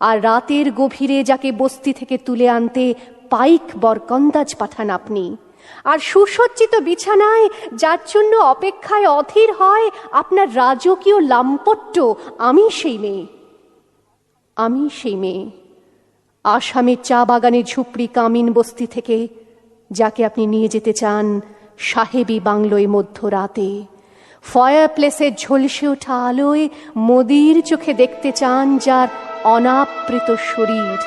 আর রাতের গভীরে যাকে বস্তি থেকে তুলে আনতে পাইক বরকন্দাজ পাঠান আপনি। আর সুসজ্জিত বিছানায় যার জন্য অপেক্ষায় অধীর হয় আপনার রাজকীয় লাম্পট্য, আমি সেই মেয়ে। আমি সেই মেয়ে। আসামের চা বাগানের ঝুপড়ি কামিন বস্তি থেকে যাকে আপনি নিয়ে যেতে চান সাহেবী বাংলোয় মধ্যরাতে। ফায়ার প্লেসের ঝলসে ওঠা আলোয় মোদির চোখে দেখতে চান যার অনাবৃত শরীর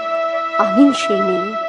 আমি সেই মেয়ে।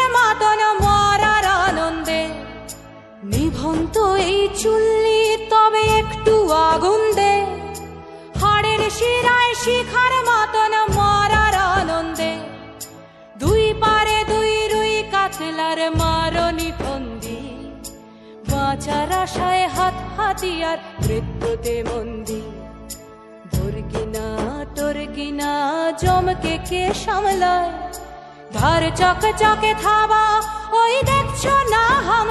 চুল্লি, তবে একটু আগুন দে। হাড়ের শিরায় শিখার মতন মরার আনন্দে। দুই পারে দুই রুই কাতলার মারনি ফন্দি। বাঁচার আশায় হাত হাতিয়ার মৃত্যুতে মন্দি। ধর্গিনা টর্গিনা, জমকে কে সামলায়? ধার চক চকে থাবা, ওই দেখছ না হামলায়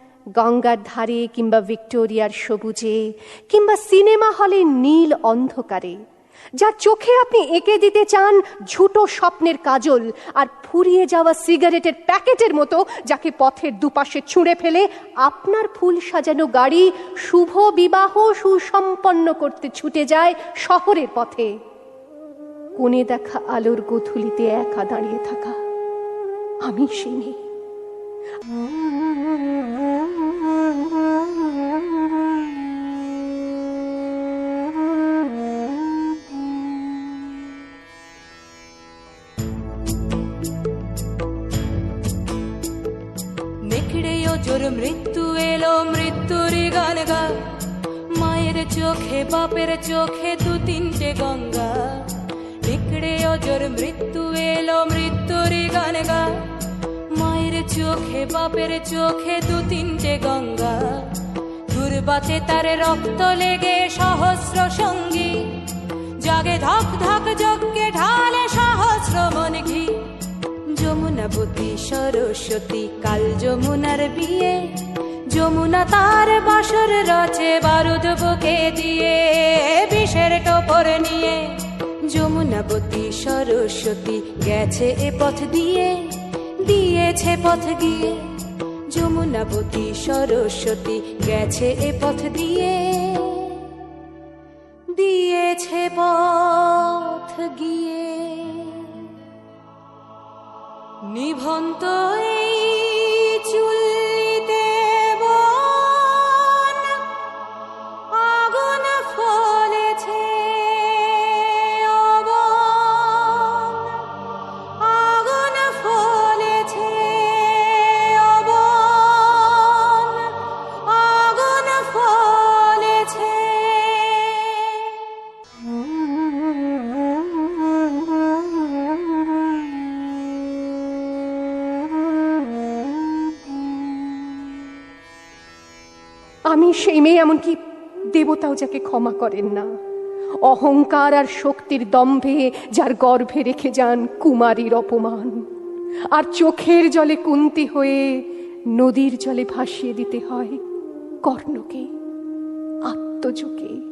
গঙ্গার ধারে কিংবা ভিক্টোরিয়ার সবুজে কিংবা সিনেমা হলে নীল অন্ধকারে, যার চোখে আপনি এঁকে দিতে চান ঝুটো স্বপ্নের কাজল আর ফুরিয়ে যাওয়া সিগারেটের প্যাকেটের মতো যাকে পথের দুপাশে ছুঁড়ে ফেলে আপনার ফুল সাজানো গাড়ি শুভ বিবাহ সুসম্পন্ন করতে ছুটে যায় শহরের পথে। কোণে দেখা আলোর গোধূলিতে একা দাঁড়িয়ে থাকা। আমি সেই মেয়ে। মৃত্যু এলো, মৃত্যুর গান গা মায়ের চোখে, বাপের চোখে দু তিনটে গঙ্গা। নেকড়েও জোর মৃত্যু এলো, মৃত্যুর গান গা মায়ের চোখে, বাপের চোখে দু তিনটে গঙ্গা। দূর বাঁচে তার রক্ত লেগে সহস্র সঙ্গী। জাগে ধক ধক যজ্ঞে সরস্বতী কাল যমুনার বিয়ে। যমুনা তার বাসর রচে, বারুদ বুকে দিয়ে, বিষের টোপর নিয়ে। যমুনাবতী সরস্বতী গেছে এ পথ দিয়ে, দিয়েছে পথ গিয়ে যমুনাবতী সরস্বতী গেছে এ পথ দিয়ে, দিয়েছে পথ গিয়ে। নিভন্ত এই সেই মেয়ে এমনকি দেবতাও যাকে ক্ষমা করেন না। অহংকার আর শক্তির দম্ভে যার গর্ভে রেখে যান কুমারীর অপমান। আর চোখের জলে কুন্তি হয়ে নদীর জলে ভাসিয়ে দিতে হয় কর্ণকে, আত্মযোগে।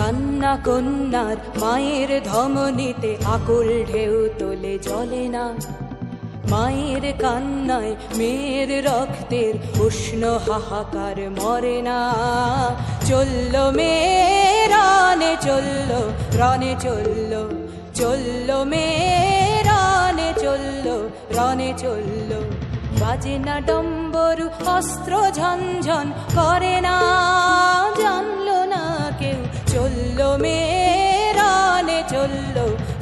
কান্না কন্যার মায়ের ধমনীতে আকুল ঢেউ তোলে জলে না। মায়ের কান্নায় মেয়ের রক্তের উষ্ণ হাহাকার মরে না। চলল মেয়ে রানে চলল রানে চলল চলল মেয়ে রানে চলল রানে চলল। বাজে না ডম্বরু, অস্ত্র ঝনঝন করে না। জানলো চলল মে, রানে চলল,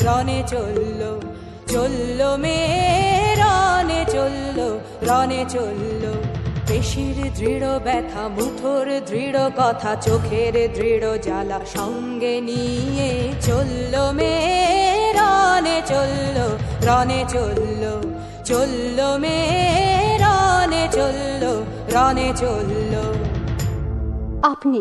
রনে চলল চলল মে, রনে চলল রনে চলল। পেশির দৃঢ় ব্যথা মুঠোর দৃঢ় কথা, চোখের দৃঢ় জ্বালা সঙ্গে নিয়ে চলল মে, রনে চলল রনে চলল চলল মে, রনে চলল রনে চলল। আপনি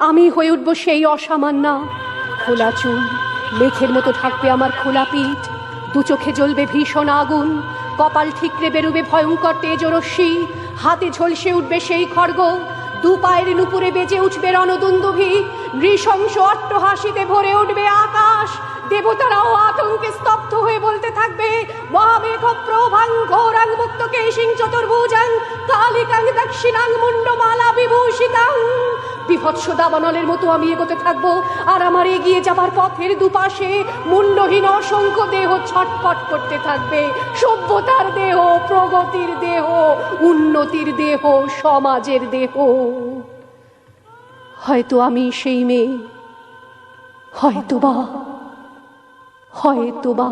আমি হয়ে উঠব সেই অসামান্যা খোলা চুল, মেঘের মতো থাকবে আমার খোলা পিঠ। দু চোখে জ্বলবে ভীষণ আগুন, কপাল ঠিকরে বেরুবে ভয়ঙ্কর তেজরশ্মি। হাতে ঝলসে উঠবে সেই খড়গ দু পায়ের নুপুরে বেজে উঠবে রণদুন্দুভি। নৃশংস অট্টহাসিতে ভরে উঠবে আকাশ। দেবতারাও আতঙ্কে স্তব্ধ হয়ে বলতে থাকবে, মহামেঘ প্রভাং ঘোরাং মুক্ত কেশিং চতুর্ভুজাং, কালিকাং দক্ষিণাং মুন্ডমালা বিভূষিতাং। বিভৎস দাবানলের মতো আমি এগোতে থাকব, আর আমার এগিয়ে যাবার পথের দুপাশে মুন্ডহীন অসংখ্য দেহ ছটপট করতে থাকবে। সভ্যতার দেহ, প্রগতির দেহ, উন্নতির দেহ, সমাজের দেহ। হয়তো আমি সেই মেয়ে হয়তো বা হয়তো বা